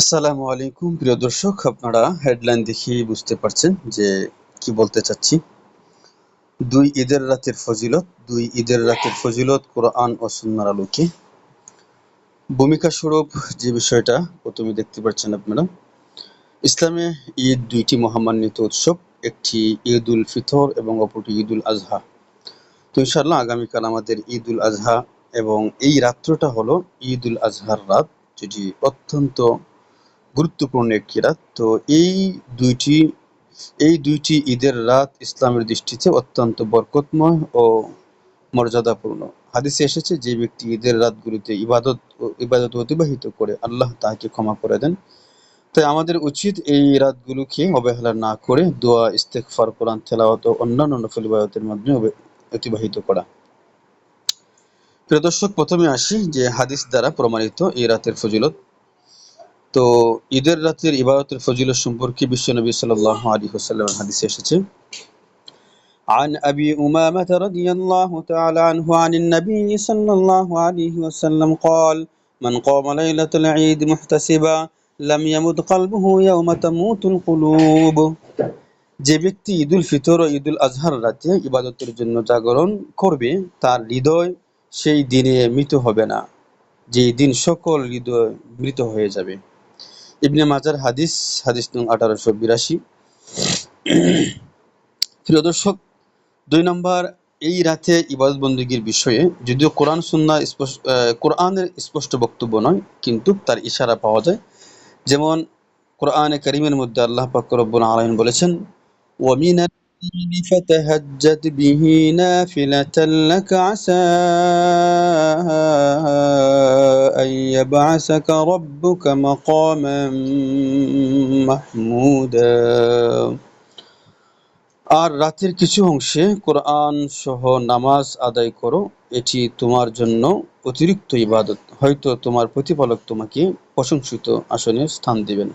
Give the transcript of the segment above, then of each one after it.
আসসালামু আলাইকুম, প্রিয় দর্শক। আপনারা হেডলাইন দেখেই বুঝতে পারছেন যে কি বলতে চাচ্ছি। দুই ঈদের রাতের ফজিলত, দুই ঈদের রাতের ফজিলত কোরআন ও সুন্নার আলোকে। ভূমিকা স্বরূপ যে বিষয়টা প্রথমে দেখতে পাচ্ছেন আপনারা। ইসলামে ঈদ দুইটি মহামান্বিত উৎসব, একটি ঈদ উল ফিতর এবং অপরটি ঈদ উল আজহা। তো ইনশাল্লাহ আগামীকাল আমাদের ঈদ উল আজহা এবং এই রাত্রটা হলো ঈদ উল আজহার রাত, যেটি অত্যন্ত গুরুত্বপূর্ণ একটি রাত। তো এই দুইটি এই দুইটি ঈদের রাত ইসলামের দৃষ্টিতে অত্যন্ত বরকতময় ও মর্যাদাপূর্ণ। হাদিসে এসেছে যে ব্যক্তি ঈদের রাতগুলিতে ইবাদত ইবাদত অতিবাহিত করে আল্লাহ তাহাকে ক্ষমা করে দেন। তাই আমাদের উচিত এই রাতগুলোকে অবহেলা না করে দোয়া ইস্তেকফার কোরআন, তেলাওয়াত ও অন্যান্য নফল ইবাদতের মাধ্যমে অতিবাহিত করা। প্রিয় দর্শক, প্রথমে আসি যে হাদিস দ্বারা প্রমাণিত এই রাতের ফজিলত। তো ঈদের রাতের ইবাদতের ফজিলত সম্পর্কে বিশ্বনবী সাল্লাল্লাহু আলাইহি ওয়াসাল্লামের হাদিসে এসেছে عن أبي أمامة رضي الله تعالى عنه عن النبي صلى الله عليه وسلم قال من قام ليلة العيد محتسبا لم يمد قلبه يوم تموت القلوب যে ব্যক্তি ঈদুল ফিতর ও ঈদুল আজহার রাতে ইবাদতের জন্য জাগরণ করবে তার হৃদয় সেই দিনে মৃত হবে না যে দিন সকল হৃদয় মৃত হয়ে যাবে ইবনে মাজার হাদিস হাদিস নং আঠারোশো বিরাশি প্রিয় দর্শক দুই নম্বর এই রাতে ইবাদত বন্দীগীর বিষয়ে যদিও কোরআন সুন্না স্পষ্ট কোরআনের স্পষ্ট বক্তব্য নয় কিন্তু তার ইশারা পাওয়া যায় যেমন কোরআনে করিমের মধ্যে আল্লাহ পাক রব্বুল আলামিন বলেছেন ومن الليل فتهجد به نافلة لك عسى أن يبعثك ربك مقاما محمودا আর রাতের কিছু অংশে কোরআন সহ নামাজ আদায় করো এটি তোমার জন্য অতিরিক্ত ইবাদত হয়তো তোমার প্রতিপালক তোমাকে প্রশংসিত আসনে স্থান দিবেন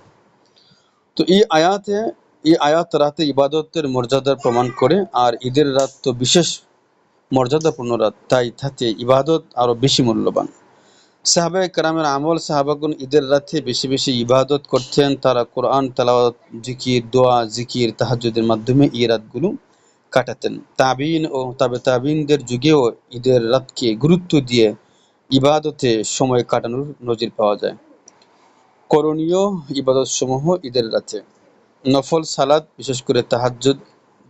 তো এই আয়াতে এই আয়াত রাতে ইবাদতের মর্যাদার প্রমাণ করে আর ঈদের রাত তো বিশেষ মর্যাদাপূর্ণ রাত তাই তাতে ইবাদত আরো বেশি মূল্যবান সাহাবা কারামের আমল সাহাবাগুন ঈদের রাতে বেশি বেশি ইবাদত করতেন। তারা কোরআন, তালাওয়াত, জিকির, দোয়া, জিকির তাহাজুদের মাধ্যমে এই রাতগুলো কাটাতেন। তাবিন ও তাবে তাবিনদের যুগেও ঈদের রাতকে গুরুত্ব দিয়ে ইবাদতে সময় কাটানোর নজির পাওয়া যায়। করণীয় ইবাদত সমূহ ঈদের রাতে। নফল সালাদ বিশেষ করে তাহাজ্জুদ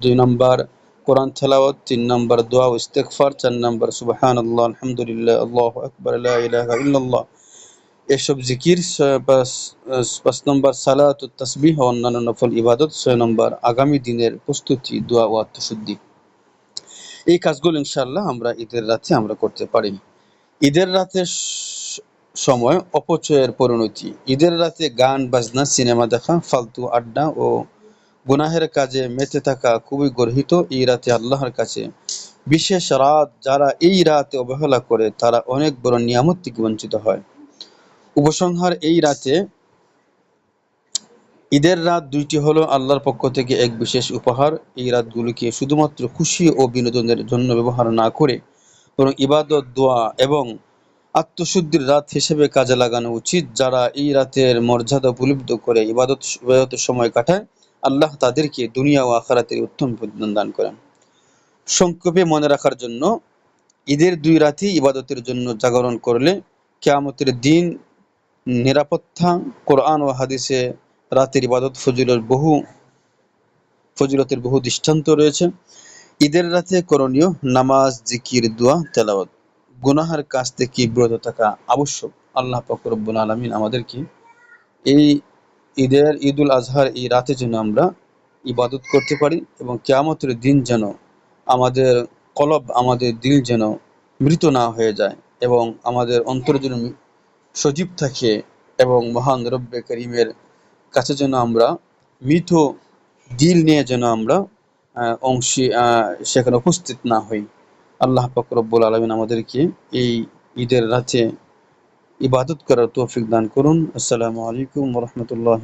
দুই নম্বর কোরআন তেলাওয়াত, তিন নম্বর দোয়া ও ইস্তেগফার, চার নম্বর সুবহান আল্লাহ আলহামদুলিল্লাহ, আল্লাহ আকবর ইল্লাল্লাহ। এসব জিকির পাঁচ নম্বর সালাত তসবিহ অন্যান্য নফল ইবাদত, ছয় নম্বর আগামী দিনের প্রস্তুতি, দোয়া ও আত্মশুদ্ধি। এই কাজগুলো ইনশাআল্লাহ আমরা ঈদের রাতে আমরা করতে পারি। ঈদের রাতের সময়, অপচয়ের পরিণতি। ঈদের রাতে গান, বাজনা, সিনেমা দেখা, ফালতু আড্ডা ও গুনাহের কাজে মেতে থাকা খুবই গর্হিত এই রাতে আল্লাহর কাছে। বিশেষ রাত যারা এই রাতে অবহেলা করে, তারা অনেক বড় নিয়ামত থেকে বঞ্চিত হয়। উপসংহার এই রাতে ঈদের রাত দুইটি হলো আল্লাহর পক্ষ থেকে এক বিশেষ উপহার। এই রাতগুলিকে শুধুমাত্র খুশি ও বিনোদনের জন্য ব্যবহার না করে বরং ইবাদত, দোয়া এবং আত্মশুদ্ধির রাত হিসেবে কাজে লাগানো উচিত। যারা এই রাতের মর্যাদা উপলব্ধ করে, ইবাদত সময় কাটায় আল্লাহ তাদেরকে দুনিয়া ও আখারাতের উত্তম প্রতিদান দান করেন। সংক্ষেপে মনে রাখার জন্য, ঈদের দুই রাতই ইবাদতের জন্য জাগরণ করলে কেয়ামতের দিন নিরাপত্তা, কোরআন ও হাদিসে রাতের ইবাদত ফজিলের বহু, ফজিলতের বহু দৃষ্টান্ত রয়েছে। ঈদের রাতে করণীয় নামাজ, জিকির, দোয়া, তেলাওয়াত। গুনাহার কাছ থেকে বিরত থাকা আবশ্যক। আল্লাহ ফকরবুল আলমিন আমাদেরকে এই ঈদের ঈদুল আজহার এই রাতে যেন আমরা ইবাদত করতে পারি এবং কেয়ামতের দিন যেন আমাদের কলব, আমাদের দিল যেন মৃত না হয়ে যায় এবং আমাদের অন্তর যেন সজীব থাকে এবং মহান রব্বে করিমের কাছে যেন আমরা মৃত দিল নিয়ে যেন আমরা অংশী সেখানে উপস্থিত না হই। আল্লাহ ফকরব্বুল আলমিন আমাদেরকে এই ঈদের রাতে ইবাদত করার তৌফিক দান করুন আসসালামু আলাইকুম রহমতুল্লাহ